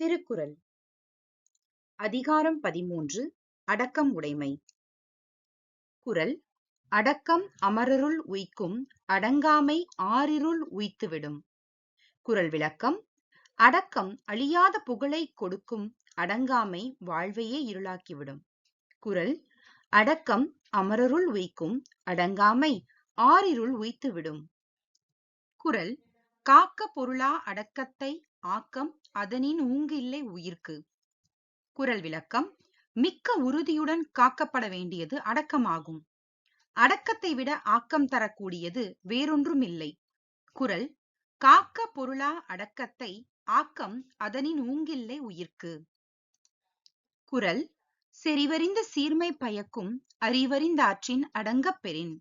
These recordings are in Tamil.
திருக்குறள். அதிகாரம் பதிமூன்று அடக்கம் உடைமை. குரல் அடக்கம் அமரருள் உய்க்கும் அடங்காமை ஆறிருள் உய்த்துவிடும். குரல் விளக்கம் அடக்கம் அழியாத புகழை கொடுக்கும் அடங்காமை வாழ்வையே இருளாக்கிவிடும். குறள் அடக்கம் அமரருள் உய்க்கும் அடங்காமை ஆறிருள் உய்த்துவிடும். குரல் காக்க பொருளா அடக்கத்தை ஆக்கம் அதனின் ஊங்கில்லை உயிர்க்கு. குறள் விளக்கம் மிக்க உறுதியுடன் காக்கப்பட வேண்டியது அடக்கமாகும். அடக்கத்தை விட ஆக்கம் தரக்கூடியது வேறொன்றும் இல்லை குறள் காக்க பொருளா அடக்கத்தை ஆக்கம் அதனின் ஊங்கில்லை உயிர்க்கு. குறள் செறிவறிந்த சீர்மை பயக்கும் அறிவறிந்தாற்றின் அடங்கப் பெறின்.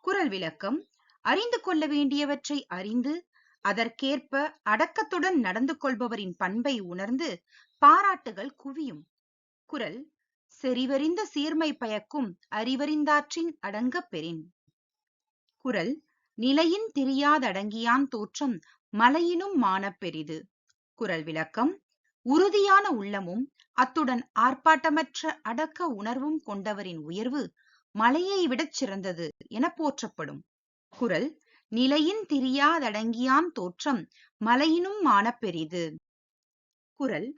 குறள் விளக்கம் அறிந்து கொள்ள வேண்டியவற்றை அறிந்து அதற்கேற்ப அடக்கத்துடன் நடந்து கொள்பவரின் பண்பை உணர்ந்து பாராட்டுகள் குவியும். குரல் செறிவறிந்த சீர்மை பயக்கும் அறிவறிந்தாற்றின் அடங்கப் பெறின். குரல் நிலையின் திரியாதடங்கியான் தோற்றம் மலையினும் மானப் பெரிது. குரல் விளக்கம் உறுதியான உள்ளமும் அத்துடன் ஆர்ப்பாட்டமற்ற அடக்க உணர்வும் கொண்டவரின் உயர்வு மலையை விடச் சிறந்தது என போற்றப்படும். குரல் நிலையின் திரியாதடங்கியான் தோற்றம் மலையினும் மானப் பெரிது குறள்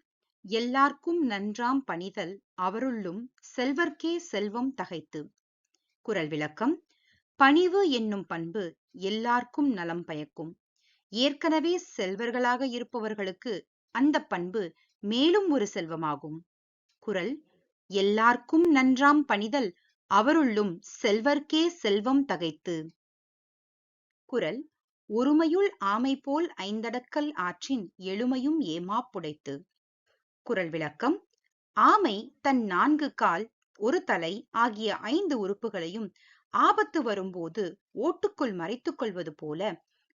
எல்லார்க்கும் நன்றாம் பணிதல் அவருள்ளும் செல்வர்க்கே செல்வம் தகைத்து. குறள் விளக்கம் பணிவு என்னும் பண்பு எல்லார்க்கும் நலம் பயக்கும். ஏற்கனவே செல்வர்களாக இருப்பவர்களுக்கு அந்த பண்பு மேலும் ஒரு செல்வமாகும். குறள் எல்லார்க்கும் நன்றாம் பணிதல் அவருள்ளும் செல்வர்க்கே செல்வம் தகைத்து. திருக்குறள் ஒருமையுள் ஆமை போல் ஐந்தடக்கல் ஆற்றின் எழுமையும் ஏமாப் புடைத்து? குறள் விளக்கம் ஆமை தன் நான்கு கால் ஒரு தலை ஆகிய ஐந்து உறுப்புகளையும் ஆபத்து வரும்போது ஓட்டுக்குள் மறைத்துக் கொள்வது போல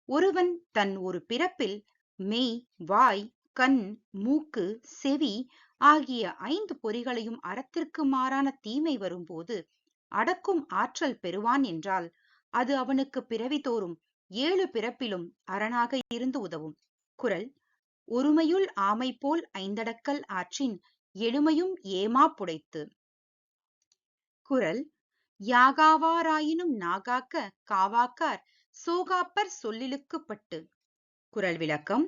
ஒருவன் தன் ஒரு பிறப்பில் மெய் வாய் கண் மூக்கு செவி ஆகிய ஐந்து பொறிகளையும் அறத்திற்கு மாறான தீமை வரும்போது அடக்கும் ஆற்றல் பெறுவான் என்றால் அது அவனுக்கு பிறவி தோறும் ஏழு பிறப்பிலும் அரணாக இருந்து உதவும். குரல் ஒருமையுள் ஆமை போல் ஐந்தடக்கல் ஆற்றின் எழுமையும் ஏமா புடைத்து. குரல் யாகாவாராயினும் நாகாக்க காவாக்கார் சோகாப்பர் சொல்லிலுக்குப்பட்டு குரல் விளக்கம்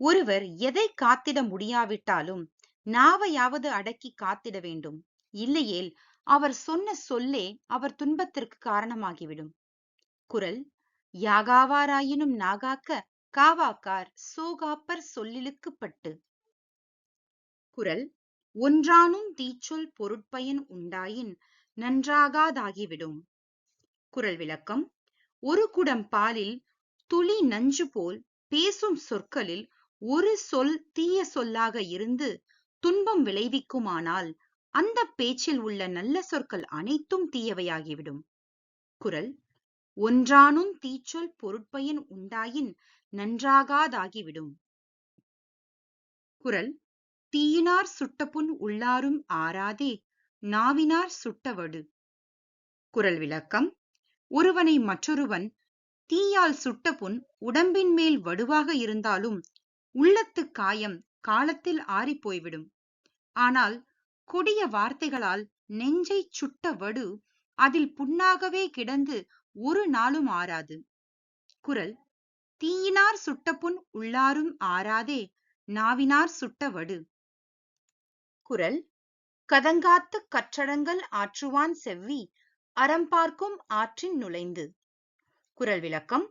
ஒருவர் எதை காத்திட முடியாவிட்டாலும் நாவையாவது அடக்கி காத்திட வேண்டும். இல்லையேல் அவர் சொன்ன சொல்லே அவர் துன்பத்திற்கு காரணமாகிவிடும். குரல் யாகாவாராயினும் நாகாக்க காவாக்கார் சோகாப்பர் சொல்லிலுக்குப்பட்டு. குரல் ஒன்றானும் தீச்சொல் பொருட்பயன் உண்டாயின் நன்றாகாதாகிவிடும். குரல் விளக்கம் ஒரு குடம் பாலில் துளி நஞ்சு போல் பேசும் சொற்களில் ஒரு சொல் தீய சொல்லாக இருந்து துன்பம் விளைவிக்குமானால் அந்த பேச்சில் உள்ள நல்ல சொற்கள் அனைத்தும் தீயவையாகிவிடும். குரல் ஒன்றானும் தீச்சொல் பொருட்பயன் உண்டாயின் நன்றாகாதாகிவிடும். குறள் தீயினார் சுட்டப்புண் உள்ளாரும் ஆறாதே நாவினார் சுட்டவடு. குறள் விளக்கம் ஒருவனை மற்றொருவன் தீயால் சுட்ட புண் உடம்பின் மேல் வடுவாக இருந்தாலும் உள்ளத்து காயம் காலத்தில் ஆறிப் போய்விடும் ஆனால் கொடிய வார்த்தைகளால் நெஞ்சை சுட்ட வடு அதில் புண்ணாகவே கிடந்து ஒரு நாளும் ஆறாது. குறள் தீயினார் சுட்டபுண் உள்ளாரும் ஆறாதே நாவினார் சுட்ட வடு குறள் கதங்காத்து கற்றடங்கள் ஆற்றுவான் செவ்வி அறம் பார்க்கும் ஆற்றின் நுழைந்து குறள் விளக்கம்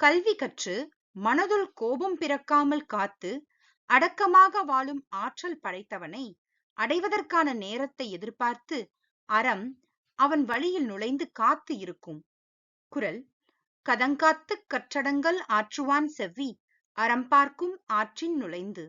கல்வி கற்று மனதுள் கோபம் பிறக்காமல் காத்து அடக்கமாக வாழும் ஆற்றல் படைத்தவனை அடைவதற்கான நேரத்தை எதிர்பார்த்து அறம் அவன் வழியில் நுழைந்து காத்து இருக்கும். குரல் கதங்காத்துக் கற்றடங்கள் ஆற்றுவான் செவ்வி அறம் பார்க்கும் ஆற்றின் நுழைந்து.